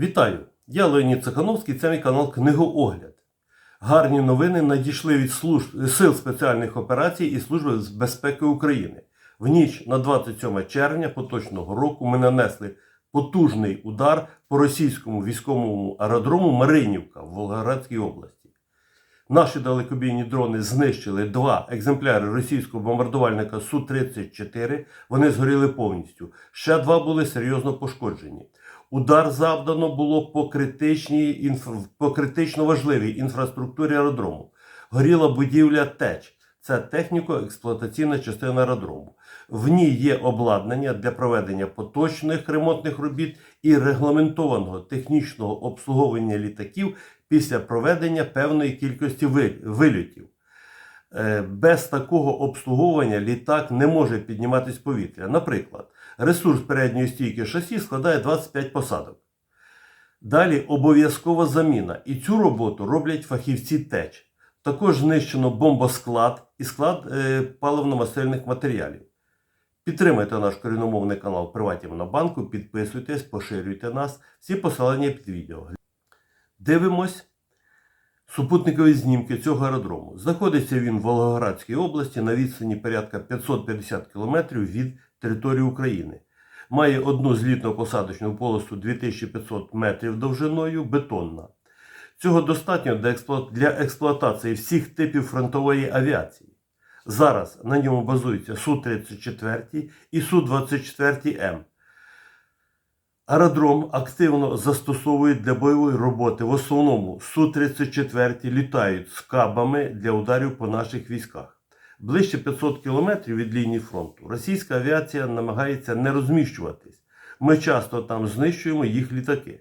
Вітаю! Я Леонід Цехановський, це мій канал Книгоогляд. Гарні новини надійшли від служб Сил спеціальних операцій і Служби з безпеки України. В ніч на 27 червня поточного року ми нанесли потужний удар по російському військовому аеродрому Маринівка в Волгоградській області. Наші далекобійні дрони знищили два екземпляри російського бомбардувальника Су-34. Вони згоріли повністю. Ще два були серйозно пошкоджені. Удар завдано було по, критичній, по критично важливій інфраструктурі аеродрому. Горіла будівля ТЕЧ. Це техніко-експлуатаційна частина аеродрому. В ній є обладнання для проведення поточних ремонтних робіт і регламентованого технічного обслуговування літаків після проведення певної кількості вильотів. Е, Без такого обслуговування літак не може підніматись повітря. Наприклад, ресурс передньої стійки шасі складає 25 посадок. Далі обов'язкова заміна. І цю роботу роблять фахівці ТЕЧ. Також знищено бомбосклад і склад е, паливно-мастильних матеріалів. Підтримайте наш корінномовний канал Приваті Монобанку, підписуйтесь, поширюйте нас. Всі посилання під відео. Дивимось супутникові знімки цього аеродрому. Знаходиться він в Волгоградській області на відстані порядка 550 км від території України. Має одну злітно-посадочну полосу 2500 метрів довжиною, бетонна. Цього достатньо для експлуатації всіх типів фронтової авіації. Зараз на ньому базуються Су-34 і Су-24М. Аеродром активно застосовують для бойової роботи. В основному Су-34 літають з кабами для ударів по наших військах. Ближче 500 кілометрів від лінії фронту російська авіація намагається не розміщуватись. Ми часто там знищуємо їх літаки.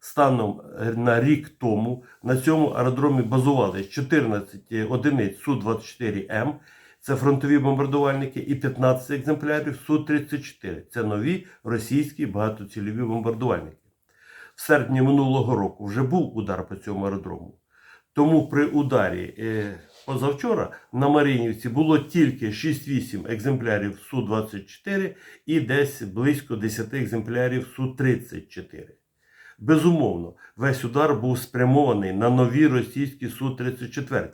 Станом е, на рік тому на цьому аеродромі базувались 14 одиниць Су-24М, це фронтові бомбардувальники, і 15 екземплярів Су-34. Це нові російські багатоцільові бомбардувальники. В серпні минулого року вже був удар по цьому аеродрому. Тому при ударі е, позавчора на Маринівці було тільки 6-8 екземплярів Су-24 і десь близько 10 екземплярів Су-34. Безумовно, весь удар був спрямований на нові російські Су-34.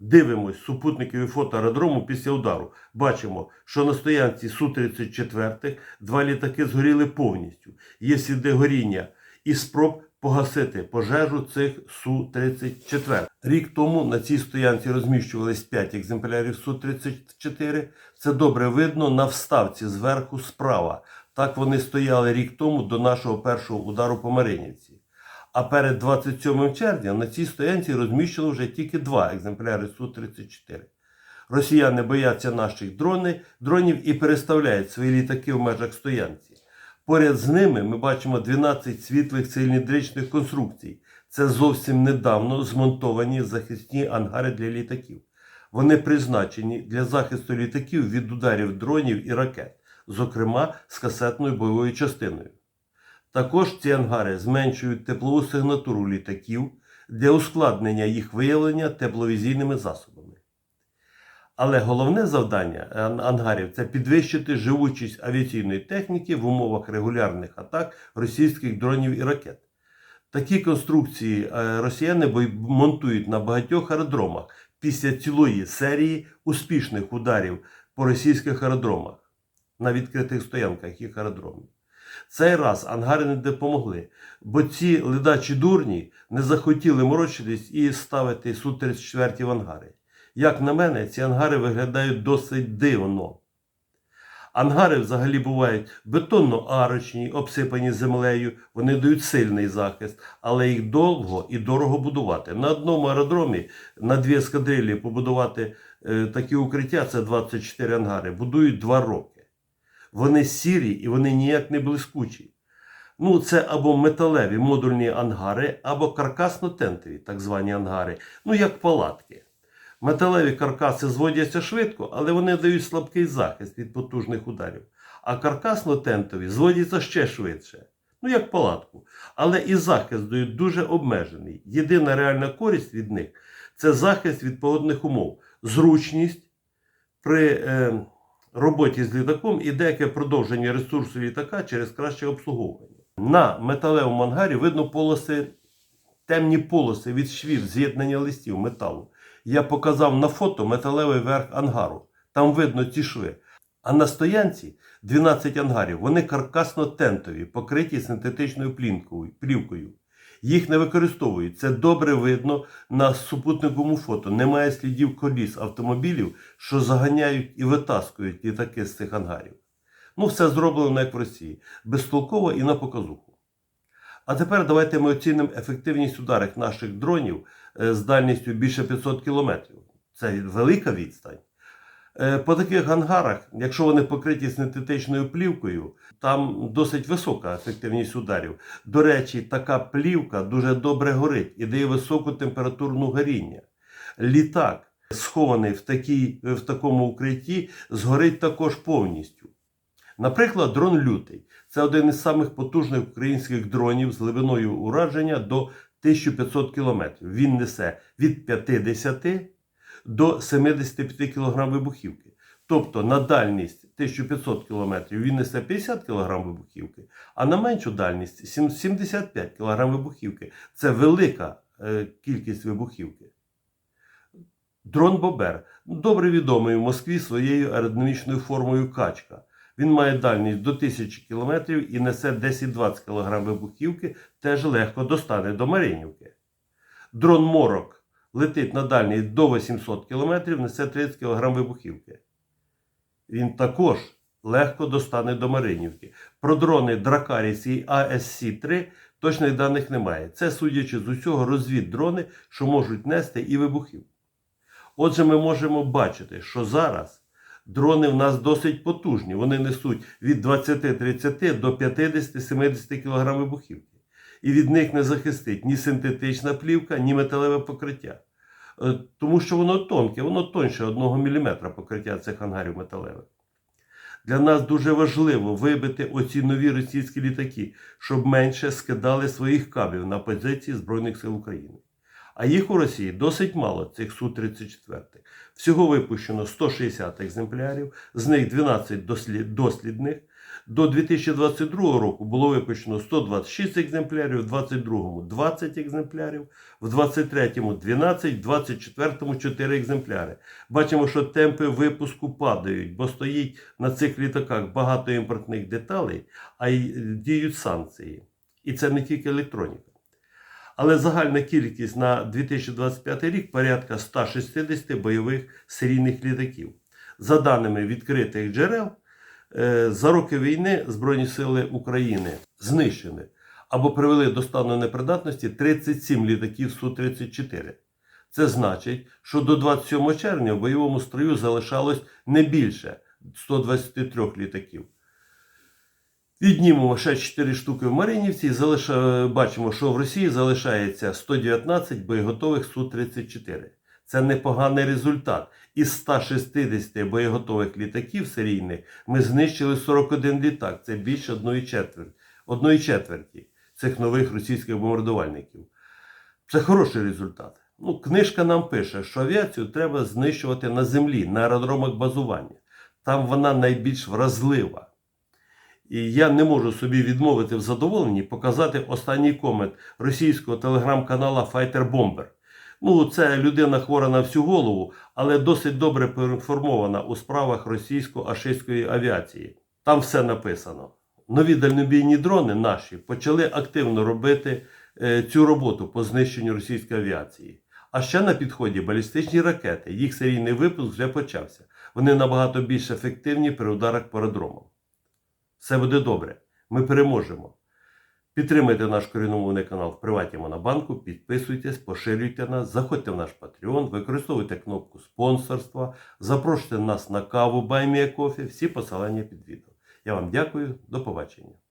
Дивимось супутникові фото аеродрому після удару. Бачимо, що на стоянці Су-34 два літаки згоріли повністю. Є сліди горіння і спроб погасити пожежу цих Су-34. Рік тому на цій стоянці розміщувались 5 екземплярів Су-34. Це добре видно на вставці зверху справа. Так вони стояли рік тому до нашого першого удару по Маринівці. А перед 27 червня на цій стоянці розміщено вже тільки два екземпляри Су-34. Росіяни бояться наших дронів і переставляють свої літаки в межах стоянці. Поряд з ними ми бачимо 12 світлих циліндричних конструкцій. Це зовсім недавно змонтовані захисні ангари для літаків. Вони призначені для захисту літаків від ударів дронів і ракет, зокрема з касетною бойовою частиною. Також ці ангари зменшують теплову сигнатуру літаків для ускладнення їх виявлення тепловізійними засобами. Але головне завдання ангарів це підвищити живучість авіаційної техніки в умовах регулярних атак російських дронів і ракет. Такі конструкції е, росіяни монтують на багатьох аеродромах після цілої серії успішних ударів по російських аеродромах на відкритих стоянках їх аеродромів. Цей раз ангари не допомогли, бо ці ледачі дурні не захотіли морочитись і ставити Су-34 в ангари. Як на мене, ці ангари виглядають досить дивно. Ангари взагалі бувають бетонно-арочні, обсипані землею, вони дають сильний захист, але їх довго і дорого будувати. На одному аеродромі на дві ескадрилі побудувати е, такі укриття, це 24 ангари, будують 2 роки. Вони сірі і вони ніяк не блискучі. Ну, це або металеві модульні ангари, або каркасно-тентові, так звані ангари, ну як палатки. Металеві каркаси зводяться швидко, але вони дають слабкий захист від потужних ударів. А каркасно-тентові зводяться ще швидше, ну як палатку. Але і захист дають дуже обмежений. Єдина реальна користь від них це захист від погодних умов, зручність при е, роботі з літаком і деяке продовження ресурсу літака через краще обслуговування. На металевому ангарі видно полоси, темні полоси від швів з'єднання листів металу. Я показав на фото металевий верх ангару. Там видно ці шви. А на стоянці 12 ангарів. Вони каркасно-тентові, покриті синтетичною плівкою. Їх не використовують. Це добре видно на супутниковому фото. Немає слідів коліс автомобілів, що заганяють і витаскують літаки з цих ангарів. Ну, все зроблено як в Росії, безтолково і на показуху. А тепер давайте ми оцінимо ефективність ударів наших дронів е, з дальністю більше 500 кілометрів. Це велика відстань. Е, По таких ангарах, якщо вони покриті синтетичною плівкою, там досить висока ефективність ударів. До речі, така плівка дуже добре горить і дає високу температурну горіння. Літак, схований в, такій, в такому укритті, згорить також повністю. Наприклад, дрон Лютий це один із самих потужних українських дронів з глибиною ураження до 1500 км. Він несе від 50 до 75 кг вибухівки. Тобто на дальність 1500 км він несе 50 кг вибухівки, а на меншу дальність 75 кг вибухівки. Це велика е, кількість вибухівки. Дрон Бобер добре відомий в Москві своєю аеродинамічною формою качка. Він має дальність до 1000 км і несе 10-20 кг вибухівки, теж легко достане до Маринівки. Дрон Морок летить на дальність до 800 км, несе 30 кг вибухівки. Він також легко достане до Маринівки. Про дрони Дракаріс і АСС-3 точних даних немає. Це, судячи з усього, розвіддрони, що можуть нести і вибухівку. Отже, ми можемо бачити, що зараз дрони в нас досить потужні. Вони несуть від 20-30 до 50-70 кг вибухівки. І від них не захистить ні синтетична плівка, ні металеве покриття. Е, Тому що воно тонке, воно тоньше 1 мм покриття цих ангарів металевих. Для нас дуже важливо вибити оці нові російські літаки, щоб менше скидали своїх кабів на позиції Збройних сил України. А їх у Росії досить мало, цих Су-34. Всього випущено 160 екземплярів, з них 12 дослід- дослідних. До 2022 року було випущено 126 екземплярів, в 2022 20 екземплярів, в 2023 12, в 2024 4 екземпляри. Бачимо, що темпи випуску падають, бо стоїть на цих літаках багато імпортних деталей, а й діють санкції. І це не тільки електроніка. Але загальна кількість на 2025 рік порядка 160 бойових серійних літаків. За даними відкритих джерел, е, за роки війни Збройні сили України знищили або привели до стану непридатності 37 літаків Су-34. Це значить, що до 27 червня в бойовому строю залишалось не більше 123 літаків. Віднімемо ще 4 штуки в Маринівці залиша... бачимо, що в Росії залишається 119 боєготових Су-34. Це непоганий результат. Із 160 боєготових літаків серійних ми знищили 41 літак. Це більше одної четверті, одної четверті цих нових російських бомбардувальників. Це хороший результат. Ну, книжка нам пише, що авіацію треба знищувати на землі, на аеродромах базування. Там вона найбільш вразлива. І я не можу собі відмовити в задоволенні показати останній комент російського телеграм-канала Fighter Bomber. Ну, це людина хвора на всю голову, але досить добре поінформована у справах російсько-ашистської авіації. Там все написано. Нові дальнобійні дрони наші почали активно робити е, цю роботу по знищенню російської авіації. А ще на підході балістичні ракети. Їх серійний випуск вже почався. Вони набагато більш ефективні при ударах по аеродромам. Все буде добре. Ми переможемо. Підтримайте наш корінномовний канал в приваті Монобанку, підписуйтесь, поширюйте нас, заходьте в наш Patreon, використовуйте кнопку спонсорства, запрошуйте нас на каву Баймія Кофі, всі посилання під відео. Я вам дякую, до побачення.